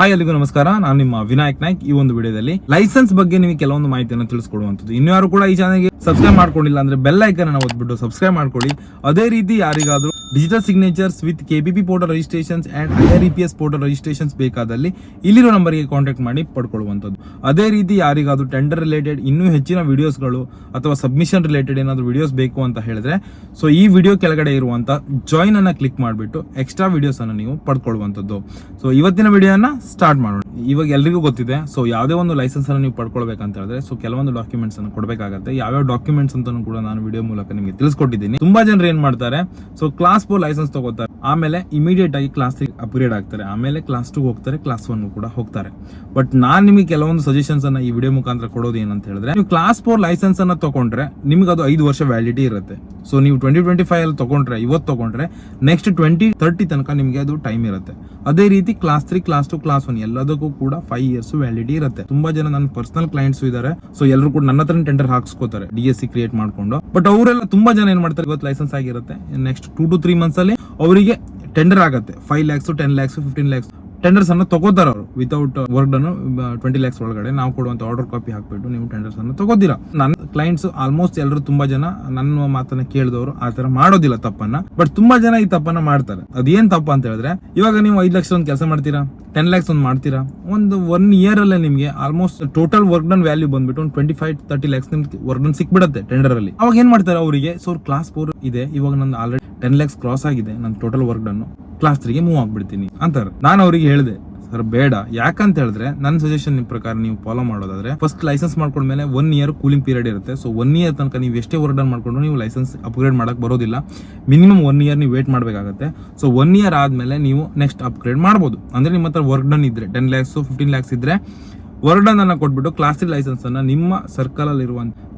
Hi ಎಲ್ಲಿಗೂ ನಮಸ್ಕಾರ. ನಾನು ನಿಮ್ಮ ವಿನಾಯಕ್ ನಾಯ್ಕ್. ಈ ಒಂದು ವಿಡಿಯೋದಲ್ಲಿ ಲೈಸೆನ್ಸ್ ಬಗ್ಗೆ ನಿಮಗೆ ಕೆಲವೊಂದು ಮಾಹಿತಿಯನ್ನು ತಿಳಿಸ್ಕೊಡುವಂಥದ್ದು. ಇನ್ನು ಯಾರು ಕೂಡ ಈ ಚಾನಲ್ಗೆ ಸಬ್ಸ್ಕ್ರೈಬ್ ಮಾಡ್ಕೊಂಡಿಲ್ಲ ಅಂದ್ರೆ ಬೆಲ್ ಐಕನ್ ಅನ್ನು ಒತ್ಬಿಟ್ಟು ಸಬ್ಸ್ಕ್ರೈಬ್ ಮಾಡ್ಕೊಳ್ಳಿ. ಅದೇ ರೀತಿ ಯಾರಿಗಾದ್ರೂ digital signatures with KPP portal registrations and I R P S portal registrations ಬೇಕಾದಲ್ಲಿ ಇಲ್ಲಿರೋ ನಂಬರ್ಗೆ ಕಾಂಟ್ಯಾಕ್ಟ್ ಮಾಡಿ ಪಡ್ಕೊಳ್ಳುವಂಥದ್ದು. ಅದೇ ರೀತಿ ಯಾರಿಗಾದ್ರೂ ಟೆಂಡರ್ ರಿಲೇಟೆಡ್ ಇನ್ನೂ ಹೆಚ್ಚಿನ ವಿಡಿಯೋಸ್ಗಳು ಅಥವಾ ಸಬ್ಮಿಷನ್ ರಿಲೇಟೆಡ್ ಏನಾದರೂ ವಿಡಿಯೋಸ್ ಬೇಕು ಅಂತ ಹೇಳಿದ್ರೆ ಸೊ ಈ ವಿಡಿಯೋ ಕೆಳಗಡೆ ಇರುವಂಥ ಜಾಯಿನ್ ಅನ್ನ ಕ್ಲಿಕ್ ಮಾಡಿಬಿಟ್ಟು ಎಕ್ಸ್ಟ್ರಾ ವಿಡಿಯೋಸ್ ಅನ್ನು ನೀವು ಪಡ್ಕೊಳ್ಳುವಂಥದ್ದು. ಸೊ ಇವತ್ತಿನ ವಿಡಿಯೋನ ಸ್ಟಾರ್ಟ್ ಮಾಡೋಣ. ಇವಾಗ ಎಲ್ರಿಗೂ ಗೊತ್ತಿದೆ. ಸೊ ಯಾವುದೇ ಒಂದು ಲೈಸೆನ್ಸ್ ಅನ್ನು ನೀವು ಪಡ್ಕೊಳ್ಬೇಕಂತ ಹೇಳಿದ್ರೆ ಸೊ ಕೆಲವೊಂದು ಡಾಕ್ಯುಮೆಂಟ್ಸ್ ಅನ್ನು ಕೊಡಬೇಕಾಗತ್ತೆ. ಯಾವ್ಯಾವ ಡಾಕ್ಯುಮೆಂಟ್ಸ್ ಅಂತಾನು ಕೂಡ ನಾನು ವಿಡಿಯೋ ಮೂಲಕ ನಿಮಗೆ ತಿಳಿಸ್ಕೊಟ್ಟಿದ್ದೀನಿ. ತುಂಬಾ ಜನರು ಏನ್ ಮಾಡ್ತಾರೆ ಸೊ ಕ್ಲಾಸ್ ಫೋರ್ ಲೈಸೆನ್ಸ್ ತಗೋತಾರೆ. ಆಮೇಲೆ ಇಮಿಡಿಯೇಟ್ ಆಗಿ ಕ್ಲಾಸ್ ಅಪ್ಗ್ರೇಡ್ ಆಗ್ತಾರೆ. ಆಮೇಲೆ ಕ್ಲಾಸ್ ಟು ಹೋಗ್ತಾರೆ ಕ್ಲಾಸ್ ಒನ್ ಕೂಡ ಹೋಗ್ತಾರೆ. ಬಟ್ ನಾನ್ ನಿಮಗೆ ಕೆಲವೊಂದು ಸಜೆಷನ್ಸ್ ಅನ್ನ ಈ ವಿಡಿಯೋ ಮುಖಾಂತರ ಕೊಡೋದು ಏನಂತ ಹೇಳಿದ್ರೆ, ನೀವು ಕ್ಲಾಸ್ ಫೋರ್ ಲೈಸೆನ್ಸ್ ಅನ್ನ ತಗೊಂಡ್ರೆ ನಿಮ್ಗೆ ಅದು ಐದು ವರ್ಷ ವ್ಯಾಲಿಡಿ ಇರುತ್ತೆ. ಸೊ ನೀವು ಟ್ವೆಂಟಿ ಟ್ವೆಂಟಿ ಫೈವ್ ಅಲ್ಲಿ ತಗೊಂಡ್ರೆ, ಇವತ್ತು ತಗೊಂಡ್ರೆ ನೆಕ್ಸ್ಟ್ ಟ್ವೆಂಟಿ ತರ್ಟಿ ತನಕ ನಿಮಗೆ ಅದು ಟೈಮ್ ಇರುತ್ತೆ. ಅದೇ ರೀತಿ class three class two class one ಎಲ್ಲದಕ್ಕೂ ಕೂಡ ಫೈವ್ ಇಯರ್ಸ್ ವ್ಯಾಲಿಡಿ ಇರುತ್ತೆ. ತುಂಬಾ ಜನ ನನ್ನ ಪರ್ಸನಲ್ ಕ್ಲೈಂಟ್ಸ್ ಇದಾರೆ. ಸೊ ಎಲ್ಲರೂ ಕೂಡ ನನ್ನ ಹತ್ರ ಟೆಂಡರ್ ಹಾಕ್ಸ್ಕೋತಾರೆ ಡಿ ಎಸ್ ಸಿ ಕ್ರಿಯೇಟ್ ಮಾಡ್ಕೊಂಡು. ಬಟ್ ಅವರೆಲ್ಲ ತುಂಬಾ ಜನ ಏನ್ ಮಾಡ್ತಾರೆ, ಇವತ್ತು ಲೈಸೆನ್ಸ್ ಆಗಿರುತ್ತೆ. Next two to three months ಅಲ್ಲಿ ಅವರಿಗೆ ಟೆಂಡರ್ ಆಗುತ್ತೆ. Five lakhs ten lakhs fifteen lakhs tenders ಅನ್ನು ತಗೋತಾರ ಅವರು. ವಿತೌಟ್ ವರ್ಕ್ ಅನ್ನು ಟ್ವೆಂಟಿ ಲ್ಯಾಕ್ಸ್ ಒಳಗಡೆ ನಾವು ಕೊಡುವಂತ ಆರ್ಡರ್ ಕಾಪಿ ಹಾಕ್ಬಿಟ್ಟು ನೀವು ಟೆಂಡರ್ಸ್ ಅನ್ನು ತಗೋದಿಲ್ಲ. ನನ್ನ ಕ್ಲೈಂಟ್ಸ್ ಆಲ್ಮೋಸ್ಟ್ ಎಲ್ಲರೂ ತುಂಬಾ ಜನ ನನ್ನ ಮಾತನ್ನ ಕೇಳಿದವರು ಆ ತರ ಮಾಡೋದಿಲ್ಲ ತಪ್ಪನ್ನ. ಬಟ್ ತುಂಬಾ ಜನ ಈ ತಪ್ಪನ್ನ ಮಾಡ್ತಾರೆ. ಅದೇನ್ ತಪ್ಪ ಅಂತ ಹೇಳಿದ್ರೆ, ಇವಾಗ ನೀವು ಐದು ಲಕ್ಷ ಒಂದು ಕೆಲಸ ಮಾಡ್ತೀರಾ? ಟೆನ್ ಲ್ಯಾಕ್ಸ್ ಒಂದು ಮಾಡ್ತೀರಾ? ಒಂದು ಒನ್ ಇಯರ್ ಅಲ್ಲೇ ನಿಮಗೆ almost total work done value ಬಂದ್ಬಿಟ್ಟು ಒಂದು ಟ್ವೆಂಟಿ ಫೈವ್ ತರ್ಟಿ ಲ್ಯಾಕ್ಸ್ ನಿಮ್ಗೆ ವರ್ಕ್ ಡನ್ ಸಿಕ್ಬಿಡುತ್ತೆ ಟೆಂಡರ್ ಅಲ್ಲಿ. ಅವಾಗ ಏನ್ ಮಾಡ್ತಾರೆ ಅವರಿಗೆ? ಸೊ ಕ್ಲಾಸ್ ಫೋರ್ ಇದೆ. ಇವಾಗ ನಂದು ಆಲ್ರೆಡಿ ಟೆನ್ ಲ್ಯಾಕ್ಸ್ ಕ್ರಾಸ್ ಆಗಿದೆ ನನ್ನ ಟೋಟಲ್ ವರ್ಕ್ ಡನ್ ಕ್ಲಾಸ್ ತ್ರೀಗೆ ಮೂವ್ ಆಗ್ಬಿಡ್ತೀನಿ ಅಂತಾರೆ. ನಾನು ಅವರಿಗೆ ಹೇಳಿದೆ, ಸರ್, ಬೇಡ. ಯಾಕಂತ ಹೇಳಿದ್ರೆ ನನ್ನ ಸಜೆಷನ್ ನಿಮ್ ಪ್ರಕಾರ ನೀವು ಫಾಲೋ ಮಾಡೋದಾದ್ರೆ ಫಸ್ಟ್ ಲೈಸೆನ್ಸ್ ಮಾಡ್ಕೊಂಡ್ಮೇಲೆ ಒನ್ ಇಯರ್ ಕೂಲಿಂಗ್ ಪೀರಿಯಡ್ ಇರುತ್ತೆ. ಸೊ ಒನ್ ಇಯರ್ ತನಕ ನೀವು ಎಷ್ಟೇ ವರ್ಕ್ ಡನ್ ಮಾಡ್ಕೊಂಡು ನೀವು ಲೈಸೆನ್ಸ್ ಅಪ್ಗ್ರೇಡ್ ಮಾಡಕ್ ಬರೋದಿಲ್ಲ. ಮಿನಿಮಮ್ ಒನ್ ಇಯರ್ ನೀವು ವೇಟ್ ಮಾಡಬೇಕಾಗುತ್ತೆ. ಸೊ ಒನ್ ಇಯರ್ ಆದ್ಮೇಲೆ ನೀವು ನೆಕ್ಸ್ಟ್ ಅಪ್ಗ್ರೇಡ್ ಮಾಡ್ಬೋದು. ಅಂದ್ರೆ ನಿಮ್ಮ ಹತ್ರ ವರ್ಕ್ ಡನ್ ಇದ್ರೆ ಟೆನ್ ಲ್ಯಾಕ್ಸ್ ಫಿಫ್ಟೀನ್ ಲ್ಯಾಕ್ಸ್ ಇದ್ರೆ ವರ್ಕ್ ಡನ್ ಅನ್ನ ಕೊಟ್ಬಿಟ್ಟು ಕ್ಲಾಸ್ ಲೈಸೆನ್ಸ್ ಅನ್ನ ನಿಮ್ಮ ಸರ್ಕಲ್ ಅಲ್ಲಿ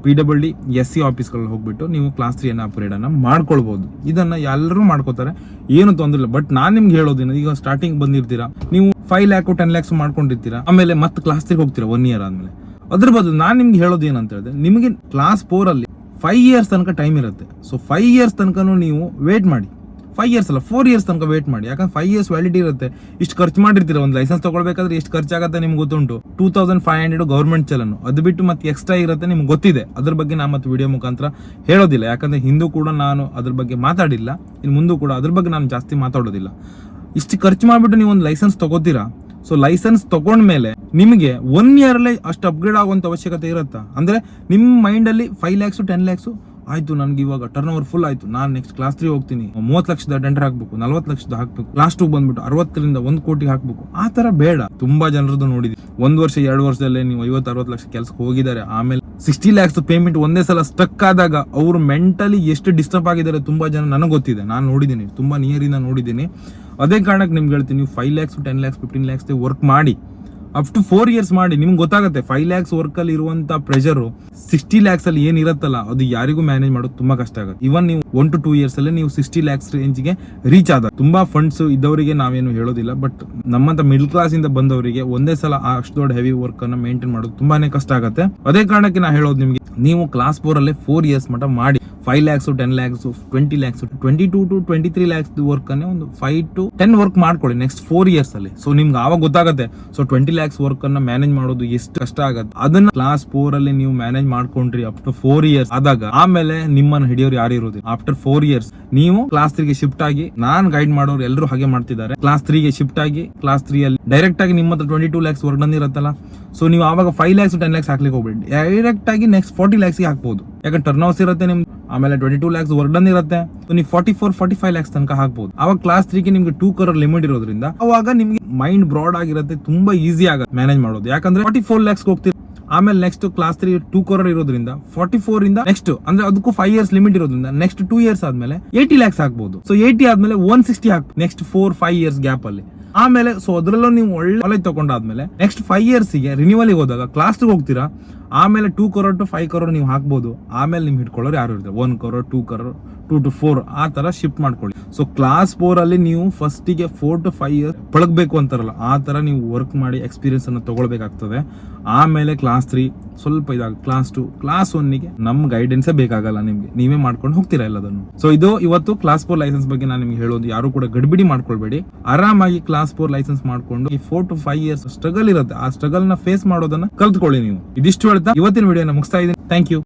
P W D S C ಆಫೀಸ್ಗಳಲ್ಲಿ ಹೋಗ್ಬಿಟ್ಟು ನೀವು ಕ್ಲಾಸ್ ತ್ರೀ ಅನ್ನ ಅಪ್ಗ್ರೇಡ್ ಅನ್ನ ಮಾಡ್ಕೊಳ್ಬಹುದು ಇದನ್ನ ಎಲ್ಲರೂ ಮಾಡ್ಕೋತಾರೆ. ಏನು ತೊಂದರೆ ಇಲ್ಲ. ಬಟ್ ನಾನು ನಿಮ್ಗೆ ಹೇಳೋದಿನ, ಈಗ ಸ್ಟಾರ್ಟಿಂಗ್ ಬಂದಿರ್ತೀರಾ, ನೀವು ಫೈವ್ ಲ್ಯಾಕ್ ಟೆನ್ ಲ್ಯಾಕ್ಸ್ ಮಾಡ್ಕೊಂಡಿರ್ತೀರಾ, ಆಮೇಲೆ ಮತ್ತೆ ಕ್ಲಾಸ್ ತ್ರೀ ಹೋಗ್ತೀರಾ ಒನ್ ಇಯರ್ ಆದ್ಮೇಲೆ. ಅದ್ರ ಬದಲು ನಾನು ನಿಮ್ಗೆ ಹೇಳೋದು ಏನಂತ ಹೇಳಿದ್ರೆ, ನಿಮಗೆ ಕ್ಲಾಸ್ ಫೋರಲ್ಲಿ ಫೈವ್ ಇಯರ್ಸ್ ತನಕ ಟೈಮ್ ಇರುತ್ತೆ. ಸೊ ಫೈವ್ ಇಯರ್ಸ್ ತನಕ ನೀವು ವೇಟ್ ಮಾಡಿ. ಫೈವ್ ಇಯರ್ಸ್ ಅಲ್ಲ ಫೋರ್ ಇಯರ್ಸ್ ತನಕ ವೇಟ್ ಮಾಡಿ. ಯಾಕಂದ್ರೆ ಫೈವ್ ಇಯರ್ಸ್ ವ್ಯಾಲಿಟಿ ಇರುತ್ತೆ. ಇಷ್ಟು ಖರ್ಚು ಮಾಡಿರ್ತೀರ, ಒಂದು ಲೈಸೆನ್ಸ್ ತಗೊಳ್ಬೇಕಾದ್ರೆ ಎಷ್ಟು ಖರ್ಚಾಗುತ್ತೆ ನಿಮ್ಗೆ ಗೊತ್ತುಂಟು. Two thousand five hundred government challan ಅದು ಬಿಟ್ಟು ಮತ್ತೆ ಎಕ್ಸ್ಟ್ರಾ ಇರುತ್ತೆ ನಿಮ್ಗೆ ಗೊತ್ತಿದೆ. ಅದ್ರ ಬಗ್ಗೆ ನಾನು ಮತ್ತೆ ವಿಡಿಯೋ ಮುಖಾಂತರ ಹೇಳೋದಿಲ್ಲ. ಯಾಕಂದ್ರೆ ಹಿಂದೂ ಕೂಡ ನಾನು ಅದ್ರ ಬಗ್ಗೆ ಮಾತಾಡಿಲ್ಲ. ಇನ್ನು ಮುಂದೂ ಕೂಡ ಅದ್ರ ಬಗ್ಗೆ ನಾನು ಜಾಸ್ತಿ ಮಾತಾಡೋದಿಲ್ಲ. ಇಷ್ಟು ಖರ್ಚು ಮಾಡಿಬಿಟ್ಟು ನೀವು ಒಂದು ಲೈಸೆನ್ಸ್ ತಗೋತೀರಾ? ಸೊ ಲೈಸೆನ್ಸ್ ತಗೊಂಡ್ಮೇಲೆ ನಿಮಗೆ ಒನ್ ಇಯರ್ ಅಲ್ಲೇ ಅಷ್ಟು ಅಪ್ಗ್ರೇಡ್ ಆಗುವಂಥ ಅವಶ್ಯಕತೆ ಇರುತ್ತಾ? ಅಂದ್ರೆ ನಿಮ್ಮ ಮೈಂಡ್ ಅಲ್ಲಿ ಫೈವ್ ಲ್ಯಾಕ್ಸ್ ಟೆನ್ ಲ್ಯಾಕ್ಸ್ ಆಯ್ತು, ನನ್ಗೆ ಇವಾಗ ಟರ್ನ್ ಓವರ್ ಫುಲ್ ಆಯ್ತು. ನಾನು ನೆಕ್ಸ್ಟ್ ಕ್ಲಾಸ್ ತ್ರೀ ಹೋಗ್ತೀನಿ. ಮೂವತ್ತು ಲಕ್ಷದ ಟೆಂಡರ್ ಹಾಕ್ಬೇಕು, ನಲ್ವತ್ತು ಲಕ್ಷದ ಹಾಕ್ಬೇಕು. ಲಾಸ್ಟ್ ಬಂದ್ಬಿಟ್ಟು ಅರವತ್ತರಿಂದ ಒಂದು ಕೋಟಿ ಹಾಕ್ಬೇಕು. ಆ ತರ ಬೇಡ. ತುಂಬಾ ಜನರದ್ದು ನೋಡಿದ್ವಿ ಒಂದ್ ವರ್ಷ, ಎರಡು ವರ್ಷದಲ್ಲೇ ನೀವು ಐವತ್ತು, ಅರವತ್ತು ಲಕ್ಷ ಕೆಲಸಕ್ಕೆ ಹೋಗಿದ್ದಾರೆ. ಆಮೇಲೆ ಸಿಕ್ಸ್ಟಿ ಲ್ಯಾಕ್ಸ್ ಪೇಮೆಂಟ್ ಒಂದೇ ಸಲ ಸ್ಟಕ್ ಆದಾಗ ಅವರು ಮೆಂಟಲಿ ಎಷ್ಟು ಡಿಸ್ಟರ್ಬ್ ಆಗಿದ್ದಾರೆ ತುಂಬಾ ಜನ ನನಗೆ ಗೊತ್ತಿದೆ. ನಾನು ನೋಡಿದ್ದೀನಿ ತುಂಬಾ ನಿಯರ್ ಇಂದ ನೋಡಿದ್ದೀನಿ ಅದೇ ಕಾರಣಕ್ಕೆ ನಿಮ್ಗೆ ಹೇಳ್ತೀನಿ, ನೀವು five lakhs ten lakhs fifteen lakhs work ಮಾಡಿ. ಅಪ್ ಟು ಫೋರ್ ಇಯರ್ಸ್ ಮಾಡಿ, ನಿಮ್ಗೆ ಗೊತ್ತಾಗುತ್ತೆ ಫೈವ್ ಲ್ಯಾಕ್ಸ್ ವರ್ಕ್ ಅಲ್ಲಿ ಇರುವಂತ ಪ್ರೆಷರ್ ಸಿಕ್ಸ್ಟಿ ಲ್ಯಾಕ್ಸ್ ಅಲ್ಲಿ ಏನ್ ಇರತ್ತಲ್ಲ, ಅದು ಯಾರಿಗೂ ಮ್ಯಾನೇಜ್ ಮಾಡೋದು ತುಂಬಾ ಕಷ್ಟ ಆಗುತ್ತೆ. ಇವನ್ ನೀವು ಒನ್ ಟು ಟೂ ಇಯರ್ಸ್ ಅಲ್ಲಿ ನೀವು ಸಿಕ್ಸ್ಟಿ ಲ್ಯಾಕ್ಸ್ ರೇಂಜ್ಗೆ ರೀಚ್ ಆದ. ತುಂಬಾ ಫಂಡ್ಸ್ ಇದ್ದವರಿಗೆ ನಾವೇನು ಹೇಳೋದಿಲ್ಲ ಬಟ್ ನಮ್ಮಂತ ಮಿಡ್ಲ್ ಕ್ಲಾಸ್ ಇಂದ ಬಂದವರಿಗೆ ಒಂದೇ ಸಲ ಅಷ್ಟು ದೊಡ್ಡ ಹೆವಿ ವರ್ಕ್ ಅನ್ನ ಮೇಂಟೈನ್ ಮಾಡೋದು ತುಂಬಾನೇ ಕಷ್ಟ ಆಗುತ್ತೆ. ಅದೇ ಕಾರಣಕ್ಕೆ ನಾ ಹೇಳೋದು ನಿಮ್ಗೆ, ನೀವು ಕ್ಲಾಸ್ ಫೋರ್ ಅಲ್ಲಿ ಫೋರ್ ಇಯರ್ಸ್ ಮಟ್ಟ ಮಾಡಿ. Five lakhs ten lakhs twenty lakhs twenty two to twenty three lakhs work ಅನ್ನೇ ಒಂದು ಫೈವ್ ಟು ಟೆನ್ ವರ್ಕ್ ಮಾಡ್ಕೊಳ್ಳಿ ನೆಕ್ಸ್ಟ್ ಫೋರ್ ಇಯರ್ಸ್ ಅಲ್ಲಿ. ಸೊ ನಿಮ್ಗೆ ಆವಾಗ ಗೊತ್ತಾಗುತ್ತೆ. ಸೊ ಟ್ವೆಂಟಿ ಲ್ಯಾಕ್ಸ್ ವರ್ಕ್ ಅನ್ನ ಮ್ಯಾನೇಜ್ ಮಾಡೋದು ಎಷ್ಟು ಕಷ್ಟ ಆಗುತ್ತೆ. ಅದನ್ನ ಕ್ಲಾಸ್ ಫೋರ್ ಅಲ್ಲಿ ನೀವು ಮ್ಯಾನೇಜ್ ಮಾಡ್ಕೊಂಡ್ರಿ ಟು ಫೋರ್ ಇಯರ್ಸ್ ಆದಾಗ, ಆಮೇಲೆ ನಿಮ್ಮನ್ನ ಹಿಡಿಯೋರು ಯಾರು ಇರೋದಿಲ್ಲ. ಆಫ್ಟರ್ ಫೋರ್ ಇಯರ್ಸ್ ನೀವು ಕ್ಲಾಸ್ ತ್ರೀಗೆ ಶಿಫ್ಟ್ ಆಗಿ, ನಾನ್ ಗೈಡ್ ಮಾಡೋರು ಎಲ್ಲರೂ ಹಾಗೆ ಮಾಡ್ತಿದ್ದಾರೆ. ಕ್ಲಾಸ್ ತ್ರೀಗೆ ಶಿಫ್ಟ್ ಆಗಿ ಕ್ಲಾಸ್ ತ್ರೀ ಅಲ್ಲಿ ಡೈರೆಕ್ಟ್ ಆಗಿ ನಿಮ್ಮ ಹತ್ರ ಟ್ವೆಂಟಿ ಟೂ ಲ್ಯಾಕ್ಸ್ ವರ್ಕ್ ಇರುತ್ತಲ್ಲ. ಸೊ ನೀವು ಆವಾಗ ಫೈವ್ ಲ್ಯಾಕ್ಸ್ ಟೆನ್ ಲ್ಯಾಕ್ಸ್ ಹಾಕ್ಲಿಕ್ಕೆ ಹೋಗ್ಬೇಡಿ. ಡೈರೆಕ್ಟ್ ಆಗಿ ನೆಕ್ಸ್ಟ್ ಫಾರ್ಟಿ ಲ್ಯಾಕ್ಸ್ಗೆ ಹಾಕ್ಬೋದು. ಯಾಕಂದ್ರೆ ಟರ್ನ್ ಹೌಸ್ ಇರುತ್ತೆ ನಿಮ್ಗೆ ಆಮೇಲೆ ಟ್ವೆಂಟಿ ಟೂ ಲ್ಯಾಕ್ಸ್ ವರ್ಡನ್ ಇರುತ್ತೆ. ನೀವು forty four forty five lakhs ತನಕ ಹಾಕ್ಬೋದು. ಅವಾಗ ಕ್ಲಾಸ್ ತ್ರೀಗೆ ನಿಮ್ಗೆ ಟೂ ಕರೋರ್ ಲಿಮಿಟ್ ಇರೋದ್ರಿಂದ ಅವಾಗ ನಿಮ್ಗೆ ಮೈಂಡ್ ಬ್ರಾಡ್ ಆಗಿರುತ್ತೆ, ತುಂಬಾ ಈಸಿ ಆಗುತ್ತೆ ಮ್ಯಾನೇಜ್ ಮಾಡೋದು. ಯಾಕಂದ್ರೆ ಫಾರ್ಟಿ ಫೋರ್ ಲ್ಯಾಕ್ಸ್ ಹೋಗ್ತೀರಾ ಆಮೇಲೆ next class three two crore ಇರೋದ್ರಿಂದ ಫಾರ್ಟಿ ಫೋರ್ ಇಂದ ನೆಕ್ಸ್ಟ್ ಅಂದ್ರೆ ಅದಕ್ಕೂ ಫೈವ್ ಇಯರ್ಸ್ ಲಿಮಿಟ್ ಇರೋದ್ರಿಂದ ನೆಕ್ಸ್ಟ್ ಟೂ ಇಯರ್ಸ್ ಆದ್ಮೇಲೆ ಏಯ್ಟಿ ಲ್ಯಾಕ್ಸ್ ಹಾಕ್ಬಹುದು ಸೊ ಏಯ್ಟಿ ಆದ್ಮೇಲೆ ಒನ್ ಸಿಕ್ಸ್ಟಿ ಹಾಕ್ next four five years gap ಅಲ್ಲಿ. ಆಮೇಲೆ ಸೊ ಅದರಲ್ಲೂ ನೀವು ಒಳ್ಳೆ ಕಾಲೇಜ್ ತಗೊಂಡಾದ್ಮೇಲೆ ನೆಕ್ಸ್ಟ್ ಫೈವ್ ಇಯರ್ಸ್ಗೆ ರಿನ್ಯೂವಲ್ ಹೋದಾಗ ಕ್ಲಾಸ್ ಹೋಗ್ತೀರಾ? ಆಮೇಲೆ two crore to five crore ನೀವು ಹಾಕ್ಬೋದು. ಆಮೇಲೆ ನಿಮ್ಗೆ ಹಿಡ್ಕೊಳ್ಳೋರು ಯಾರು ಇರ್ತಾರೆ? One crore two crore two to four ಆ ತರ ಶಿಫ್ಟ್ ಮಾಡ್ಕೊಳ್ಳಿ. ಸೊ ಕ್ಲಾಸ್ ಫೋರ್ ಅಲ್ಲಿ ನೀವು ಫಸ್ಟಿಗೆ ಫೋರ್ ಟು ಫೈವ್ ಇಯರ್ಸ್ ಪಳಗಬೇಕು ಅಂತಾರಲ್ಲ, ಆ ತರ ನೀವು ವರ್ಕ್ ಮಾಡಿ ಎಕ್ಸ್ಪೀರಿಯನ್ಸ್ ಅನ್ನು ತಗೊಳ್ಬೇಕಾಗ್ತದೆ. ಆಮೇಲೆ ಕ್ಲಾಸ್ ತ್ರೀ ಸ್ವಲ್ಪ ಇದಾಗ ಕ್ಲಾಸ್ ಟು ಕ್ಲಾಸ್ ಒನ್ನಿಗೆ ನಮ್ ಗೈಡೆನ್ಸೇ ಬೇಕಾಗಲ್ಲ ನಿಮ್ಗೆ. ನೀವೇ ಮಾಡ್ಕೊಂಡು ಹೋಗ್ತೀರಾ ಎಲ್ಲದನ್ನು? ಸೊ ಇದು ಇವತ್ತು ಕ್ಲಾಸ್ ಫೋರ್ ಲೈಸೆನ್ಸ್ ಬಗ್ಗೆ ನಾನು ನಿಮ್ಗೆ ಹೇಳೋದು, ಯಾರು ಕೂಡ ಗಡಿಬಿಡಿ ಮಾಡ್ಕೊಳ್ಬೇಡಿ. ಆರಾಮಾಗಿ ಕ್ಲಾಸ್ ಫೋರ್ ಲೈಸೆನ್ಸ್ ಮಾಡ್ಕೊಂಡು ಈ four to five years struggle ಇರುತ್ತೆ. ಆ ಸ್ಟ್ರಗಲ್ನ ಫೇಸ್ ಮಾಡೋದನ್ನ ಕಲ್ತ್ಕೊಳ್ಳಿ ನೀವು. ಇದಿಷ್ಟು ಇವತ್ತಿನ ವಿಡಿಯೋನ ಮುಗಿಸ್ತಾ ಇದ್ದೀನಿ. Thank you